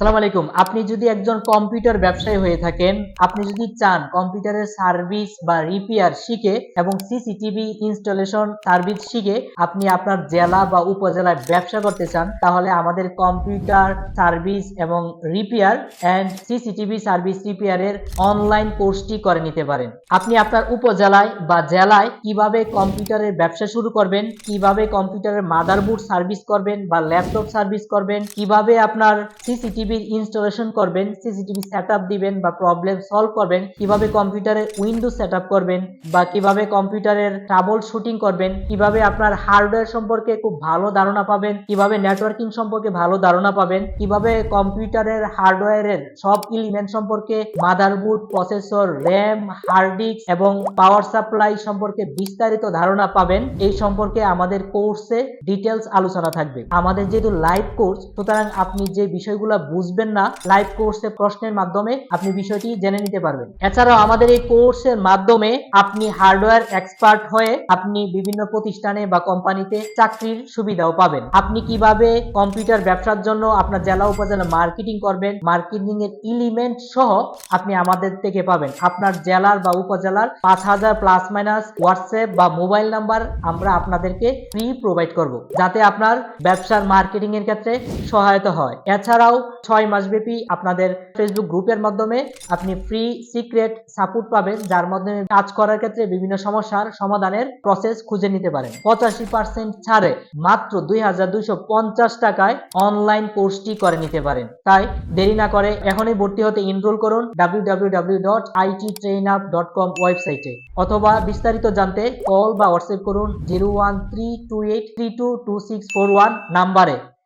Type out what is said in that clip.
সালাম আলাইকুম। আপনি যদি একজন কম্পিউটার ব্যবসায়ী হয়ে থাকেন, আপনি যদি চান কম্পিউটারের সার্ভিস বা রিপেয়ার শিখে এবং সিসিটিভি ইনস্টলেশন সার্ভিস শিখে আপনি আপনার জেলা বা উপজেলায় ব্যবসা করতে চান, তাহলে আমাদের কম্পিউটার সার্ভিস এবং রিপেয়ার অ্যান্ড সিসিটিভি সার্ভিস রিপেয়ারের অনলাইন কোর্সটি করে নিতে পারেন। আপনি আপনার উপজেলায় বা জেলায় কীভাবে কম্পিউটারের ব্যবসা শুরু করবেন, কীভাবে কম্পিউটারের মাদারবোর্ড সার্ভিস করবেন বা ল্যাপটপ সার্ভিস করবেন, কীভাবে আপনার সিসিটিভির ইনস্টলেশন করবেন, সিসিটিভি সেটআপ দিবেন বা প্রবলেম সলভ করবেন, কীভাবে কম্পিউটারের উইন্ডোজ সেটআপ করবেন বা কীভাবে কম্পিউটারের ট্রাবল শুটিং করবেন, কীভাবে আপনার হার্ডওয়্যার সম্পর্কে খুব ভালো ধারণা পাবেন, কীভাবে নেটওয়ার্কিং সম্পর্কে ভালো ধারণা পাবেন, কীভাবে কম্পিউটারের হার্ডওয়্যারের সব এলিমেন্ট সম্পর্কে motherboard processor RAM hard disk এবং পাওয়ার সাপ্লাই সম্পর্কে বিস্তারিত ধারণা পাবেন। এই সম্পর্কে আমাদের কোর্সে ডিটেলস আলোচনা থাকবে। আমাদের যেহেতু লাইভ কোর্স সুতরাং আপনি যে বিষয়গুলো বুঝবেন না লাইভ কোর্সে প্রশ্নের মাধ্যমে আপনি বিষয়টি জেনে নিতে পারবেন। এছাড়াও আমাদের এই কোর্সের মাধ্যমে আপনি হার্ডওয়্যার এক্সপার্ট হয়ে আপনি বিভিন্ন প্রতিষ্ঠানে বা কোম্পানিতে চাকরির সুবিধাও পাবেন। আপনি কীভাবে কম্পিউটার ব্যবসার জন্য আপনার জেলা উপজেলা মার্কেটিং করবেন মার্কেটিং এর এলিমেন্ট সহ আপনি আমাদের থেকে পাবেন। আপনার জেলার বা উপজেলার পাঁচ হাজার প্লাস মাইনাস হোয়াটসঅ্যাপ বা মোবাইল নাম্বার আমরা আপনাদেরকে ফ্রি প্রোভাইড করব, যাতে আপনার ব্যবসার মার্কেটিং এর ক্ষেত্রে সহায়তা হয়। এছাড়াও ছয় মাসব্যাপী আপনাদের ফেসবুক গ্রুপের মাধ্যমে আপনি ফ্রি সিক্রেট সাপোর্ট পাবেন, যার মাধ্যমে কাজ করার ক্ষেত্রে বিভিন্ন সমস্যার সমাধানের প্রসেস খুঁজে নিতে পারেন। পঁচাশি পার্সেন্ট ছাড়ে মাত্র দুই হাজার দুইশো পঞ্চাশ টাকায় অনলাইন কোর্সটি করে নিতে পারেন। তাই দেরি না করে এখনই ভর্তি হতে ইনরোল করুন www.ittrainup.com ওয়েবসাইটে অথবা বিস্তারিত জানতে কল বা হোয়াটসঅ্যাপ করুন জিরো নাম্বারে।